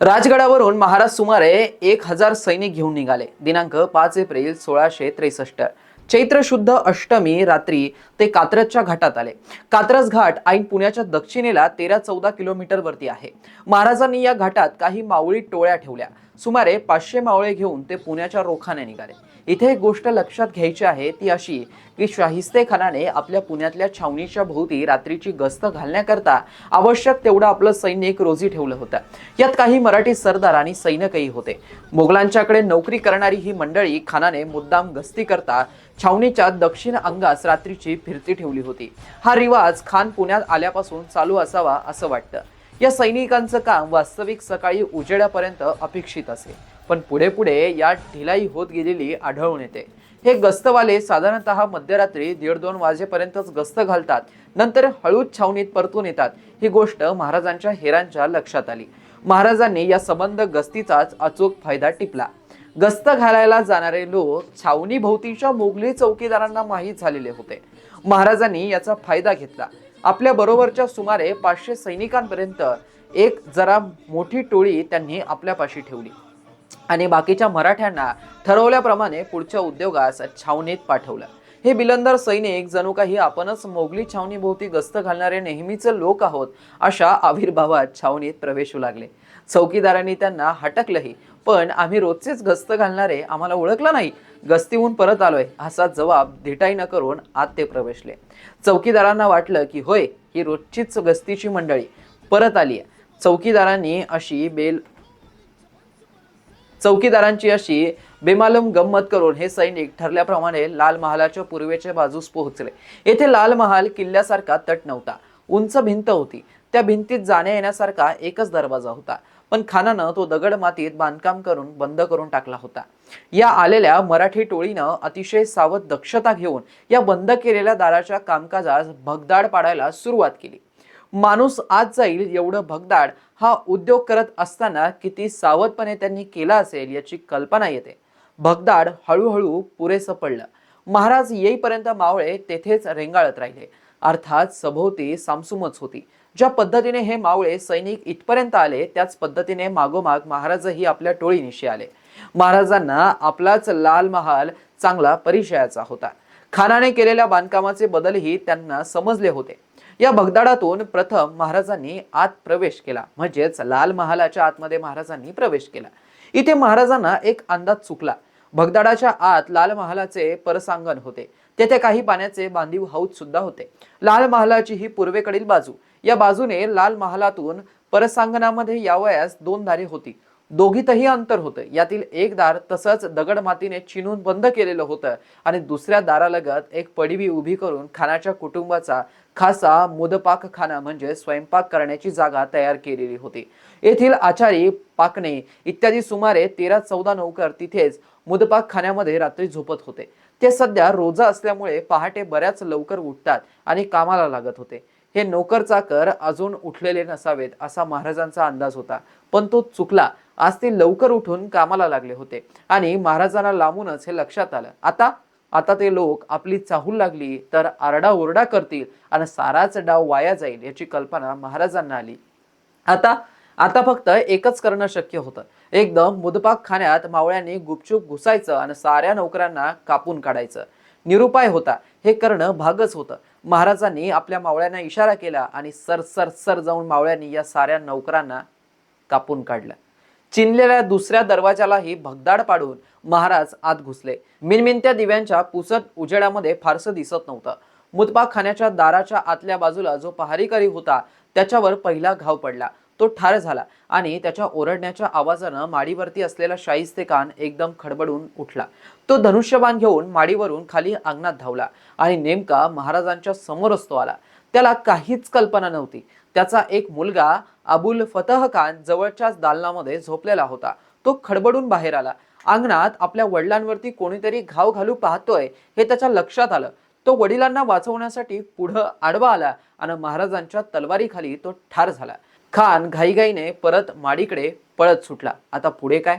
राजगडावरून महाराज सुमारे एक हजार सैनिक घेऊन निघाले. दिनांक पाच एप्रिल सोळाशे त्रेसष्ट. चैत्र शुद्ध अष्टमी रात्री ते कात्रजच्या घाटात आले. कात्रज घाट ऐन पुण्याच्या दक्षिणेला तेरा चौदा किलोमीटर वरती आहे. महाराजांनी या घाटात काही मावळी टोळ्या ठेवल्या. सुमारे पाचशे मावळे घेऊन ते पुण्याच्या रोखाने निघाले. इथे एक गोष्ट लक्षात घ्यायची आहे ती अशी की शाहिस्ते खानाने आपल्या पुण्यातल्या छावणीच्या भोवती रात्रीची गस्त घालण्याकरता आवश्यक तेवढं आपलं सैनिक रोजी ठेवलं होतं. यात काही मराठी सरदार आणि सैनिकही होते. मोगलांच्याकडे नोकरी करणारी ही मंडळी खानाने मुद्दाम गस्ती करता छावणीच्या दक्षिण अंगास रात्रीची फिरती ठेवली होती. हा रिवाज खान पुण्यात आल्यापासून चालू असावा असं वाटतं. या सैनिकांचं काम वास्तविक सकाळी उजेडापर्यंत अपेक्षित असे. पण पुढे पुढे या ढिलाई होत गेलेली आढळून येते. हे गस्तवाले साधारणतः मध्यरात्री दीड दोन वाजेपर्यंतच गस्त घालतात. नंतर हळूच छावणीत परतून येतात. ही गोष्ट महाराजांच्या हेरांच्या लक्षात आली. महाराजांनी या संबंध गस्तीचाच अचूक फायदा टिपला. गस्त घालायला जाणारे लोक छावणी भोवतीच्या मोगली चौकीदारांना माहीत झालेले होते. महाराजांनी याचा फायदा घेतला. आपल्या बरोबरच्या सुमारे पाचशे सैनिकांपर्यंत एक जरा मोठी टोळी त्यांनी आपल्यापाशी ठेवली. आणि बाकीच्या मराठ्यांना ठरवल्याप्रमाणे पुढच्या उद्योगास छावणीत पाठवलं. हे बिलंदर सैनिक जणू काही आपणच मोगली छावणीभोवती गस्त घालणारे नेहमीचे लोक आहोत अशा आविर्भावात छावणीत प्रवेशू लागले. चौकीदारांनी त्यांना हटकलंही. पण आम्ही रोजचेच गस्त घालणारे आम्हाला ओळखलं नाही. गस्तीहून परत आलोय असा जबाब धिटाई न करून आत ते प्रवेशले. चौकीदारांना वाटलं की होय ही रोजचीच गस्तीची मंडळी परत आली आहे चौकीदारांनी अशी बेल चौकीदारांची अशी बेमालूम गंमत करून हे सैनिक ठरल्याप्रमाणे लाल महालाच्या पूर्वेच्या बाजूस पोहोचले. येथे लाल महाल किल्ल्यासारखा तट नव्हता. उंच भिंत होती. त्या भिंतीत जाण्या येण्यासारखा एकच दरवाजा होता. पण खानानं तो दगड मातीत बांधकाम करून बंद करून टाकला होता. या आलेल्या मराठी टोळीनं अतिशय सावध दक्षता घेऊन या बंद केलेल्या दाराच्या कामकाजास भगदाड पाडायला सुरुवात केली. माणूस आज जाईल एवढं भगदाड हा उद्योग करत असताना किती सावधपणे त्यांनी केला असेल याची कल्पना येते. भगदाड हळूहळू पुरेसं पडलं. महाराज येईपर्यंत मावळे तेथेच रेंगाळत राहिले. अर्थात सभोवती सामसुमच होती. ज्या पद्धतीने हे मावळे सैनिक इथपर्यंत आले त्याच पद्धतीने मागोमाग महाराजही आपल्या टोळीनिशी आले. महाराजांना आपलाच लाल महाल चांगला परिचयाचा होता. खानाने केलेल्या बांधकामाचे बदलही त्यांना समजले होते. या भगदाडातून प्रथम महाराजांनी आत प्रवेश केला. म्हणजेच लाल महालाच्या आतमध्ये महाराजांनी प्रवेश केला. इथे महाराजांना एक अंदाज चुकला. भगदाडाच्या आत लाल महालाचे परसांगण होते. तेथे काही पाण्याचे बांधीव हौद सुद्धा होते. लाल महालाची ही पूर्वेकडील बाजू. या बाजूने लाल महालातून परसांगणामध्ये यावयास दोन दारे होती. दोघीतही अंतर होतं. यातील एक दार तसंच दगड मातीने चिनून बंद केलेलं होतं आणि दुसऱ्या दारालगत एक पडवी उभी करून खानाच्या कुटुंबाचा खासा मुदपाक खाना म्हणजे स्वयंपाक करण्याची जागा तयार केलेली होती. येथील आचारी पाकणे इत्यादी सुमारे तेरा चौदा नौकर तिथेच मुदपाक खाण्यामध्ये रात्री झोपत होते. ते सध्या रोजा असल्यामुळे पहाटे बऱ्याच लवकर उठतात आणि कामाला लागत होते. हे नोकर चाकर अजून उठलेले नसावेत असा महाराजांचा अंदाज होता. पण तो चुकला. आज ते लवकर उठून कामाला लागले होते आणि महाराजांना लांबूनच हे लक्षात आलं. आता आता ते लोक आपली चाहूल लागली तर आरडाओरडा करतील आणि साराच डाव वाया जाईल याची कल्पना महाराजांना आली. आता आता फक्त एकच करणं शक्य होतं. एकदम मुदपाक खाण्यात मावळ्यांनी गुपचूप घुसायचं आणि साऱ्या नोकरांना कापून काढायचं. निरुपाय होता. हे करणं भागच होतं. महाराजांनी आपल्या मावळ्यांना इशारा केला आणि सर सर सर जाऊन मावळ्यांनी या साऱ्या नौकरांना कापून काढलं. चिनलेल्या दुसऱ्या दरवाजालाही भगदाड पाडून महाराज आत घुसले. मिनमिनत्या दिव्यांच्या पुसत उजेडामध्ये फारसं दिसत नव्हतं. मुतपाक खाण्याच्या दाराच्या आतल्या बाजूला जो पहारीकरी होता त्याच्यावर पहिला घाव पडला. तो ठार झाला आणि त्याच्या ओरडण्याच्या आवाजानं माडीवरती असलेला शाहिस्ते खान एकदम खडबडून उठला. तो धनुष्यबाण घेऊन माडीवरून खाली अंगणात धावला आणि नेमका महाराजांच्या समोरच तो आला. त्याला काहीच कल्पना नव्हती. त्याचा एक मुलगा अबुल फतह खान जवळच्याच दालनामध्ये झोपलेला होता. तो खडबडून बाहेर आला. अंगणात आपल्या वडिलांवरती कोणीतरी घाव घालू पाहतोय हे त्याच्या लक्षात आलं. तो वडिलांना वाचवण्यासाठी पुढं आडवा आला आणि महाराजांच्या तलवारीखाली तो ठार झाला. खान घाईघाईने परत माडीकडे पळत सुटला. आता पुढे काय?